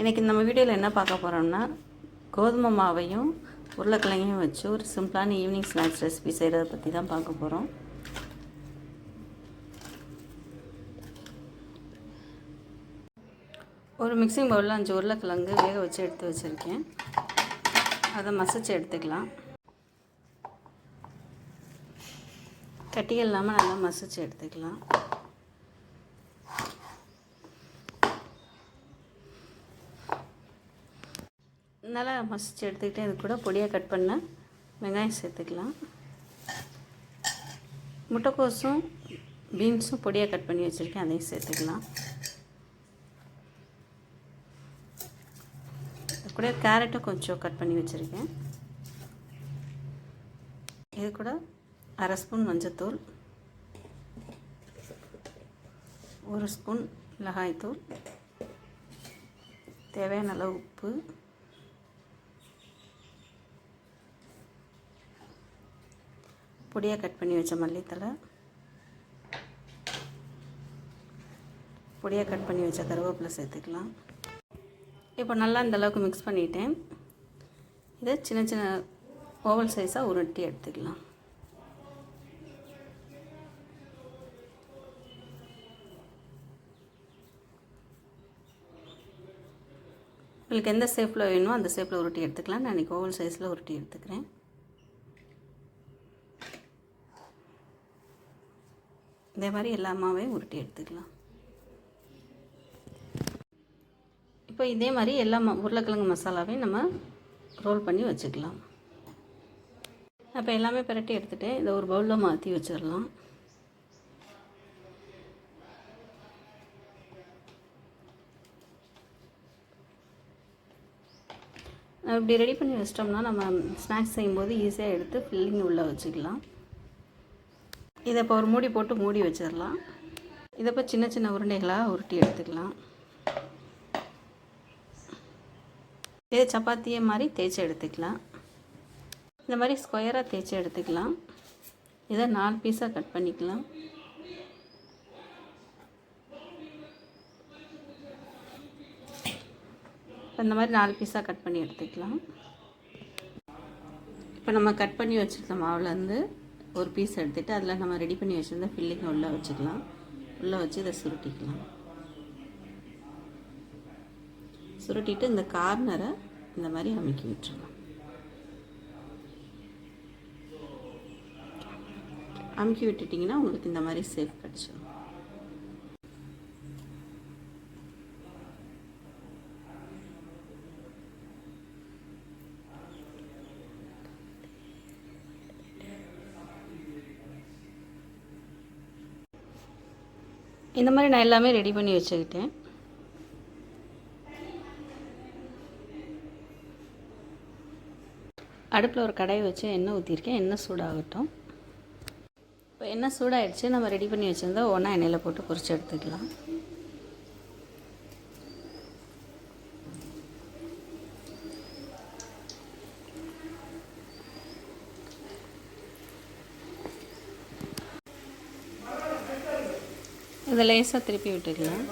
இன்றைக்கி நம்ம வீடியோவில் என்ன பார்க்க போகிறோம்னா கோதுமை மாவையும் உருளைக்கிழங்கையும் வச்சு ஒரு சிம்பிளான ஈவினிங் ஸ்நாக்ஸ் ரெசிபி செய்கிறத பற்றி தான் பார்க்க போகிறோம் ஒரு மிக்சிங் பவுலில் அஞ்சு உருளைக்கிழங்கு வேக வச்சு எடுத்து வச்சுருக்கேன். அதை மசிச்சு எடுத்துக்கலாம். கட்டிகள் இல்லாமல் நல்லா மசிச்சு எடுத்துக்கலாம். நல்லா மசிச்சு எடுத்துக்கிட்டு இது கூட பொடியாக கட் பண்ண வெங்காயம் சேர்த்துக்கலாம். முட்டைக்கோஸும் பீன்ஸும் பொடியாக கட் பண்ணி வச்சுருக்கேன் அதையும் சேர்த்துக்கலாம். இது கூட கேரட்டும் கொஞ்சம் கட் பண்ணி வச்சுருக்கேன். இது கூட அரை ஸ்பூன் மஞ்சத்தூள் ஒரு ஸ்பூன் மிளகாய்த்தூள் தேவையான அளவு உப்பு பொடியாக கட் பண்ணி வச்ச மல்லித்தலை பொடியாக கட் பண்ணி வச்ச கருவேப்பிலை சேர்த்துக்கலாம். இப்போ நல்லா இந்தளவுக்கு மிக்ஸ் பண்ணிட்டேன். இதை சின்ன சின்ன ஓவல் சைஸாக உருட்டி எடுத்துக்கலாம். உங்களுக்கு எந்த ஷேப்பில் வேணுமோ அந்த ஷேப்பில் உருட்டி எடுத்துக்கலாம். நான் இன்றைக்கி ஓவல் சைஸில் உருட்டி எடுத்துக்கிறேன். இதே மாதிரி எல்லா மாவையும் உருட்டி எடுத்துக்கலாம். இப்போ இதே மாதிரி எல்லா உருளைக்கிழங்கு மசாலாவையும் நம்ம ரோல் பண்ணி வச்சுக்கலாம். அப்போ எல்லாமே பிரட்டி எடுத்துகிட்டு இதை ஒரு பவுலில் மாற்றி வச்சிடலாம். இப்படி ரெடி பண்ணி வச்சிட்டோம்னா நம்ம ஸ்நாக்ஸ் செய்யும்போது ஈஸியாக எடுத்து ஃபில்லிங் உள்ளே வச்சுக்கலாம். இதை இப்போ ஒரு மூடி போட்டு மூடி வச்சிடலாம். இதை இப்போ சின்ன சின்ன உருண்டைகளாக உருட்டி எடுத்துக்கலாம். இதை சப்பாத்தியை மாதிரி தேய்ச்சி எடுத்துக்கலாம். இந்த மாதிரி ஸ்கொயராக தேய்ச்சி எடுத்துக்கலாம். இதை நாலு பீஸாக கட் பண்ணிக்கலாம். இந்த மாதிரி நாலு பீஸாக கட் பண்ணி எடுத்துக்கலாம். இப்போ நம்ம கட் பண்ணி வச்சுருந்த மாவுலேருந்து ஒரு பீஸ் எடுத்துகிட்டு அதில் நம்ம ரெடி பண்ணி வச்சுருந்த ஃபில்லிங்கை உள்ளே வச்சுக்கலாம். உள்ளே வச்சு இதை சுருட்டிக்கலாம். சுருட்டிட்டு இந்த கார்னரை இந்த மாதிரி அமைக்கி விட்டுருலாம் அமுக்கி விட்டுட்டிங்கன்னா உங்களுக்கு இந்த மாதிரி சேஃப் கிடச்சிடும் இந்த மாதிரி நான் எல்லாமே ரெடி பண்ணி வச்சுக்கிட்டேன். அடுப்பில் ஒரு கடையை வச்சு எண்ணெய் ஊற்றிருக்கேன் எண்ணெய் சூடாகட்டும். இப்போ எண்ணெய் சூடாகிடுச்சு நம்ம ரெடி பண்ணி வச்சுருந்தா ஒன்றா எண்ணெயில் போட்டு பொரிச்சு எடுத்துக்கலாம். இதை லேசாக திருப்பி விட்டுக்கலாம்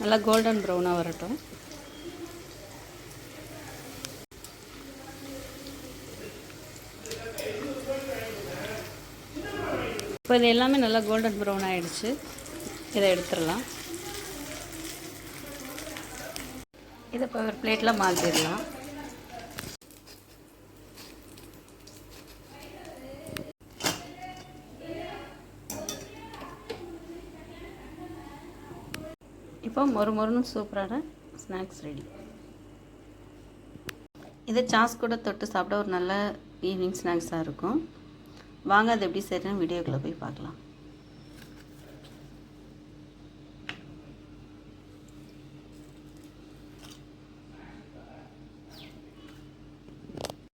நல்லா கோல்டன் ப்ரௌனாக வரட்டும். இப்போ இது எல்லாமே நல்லா கோல்டன் ப்ரௌன் ஆகிடுச்சு இதை எடுத்துடலாம். இதை இப்போ ஒரு பிளேட்டில் மாற்றிடலாம். இப்போ மொறு மொறுன்னு சூப்பரான ஸ்நாக்ஸ் ரெடி. இதை சாஸ் கூட தொட்டு சாப்பிட ஒரு நல்ல ஈவினிங் ஸ்நாக்ஸாக இருக்கும். வாங்க அது எப்படி செய்கிறேன்னு வீடியோக்குள்ளே போய் பார்க்கலாம்.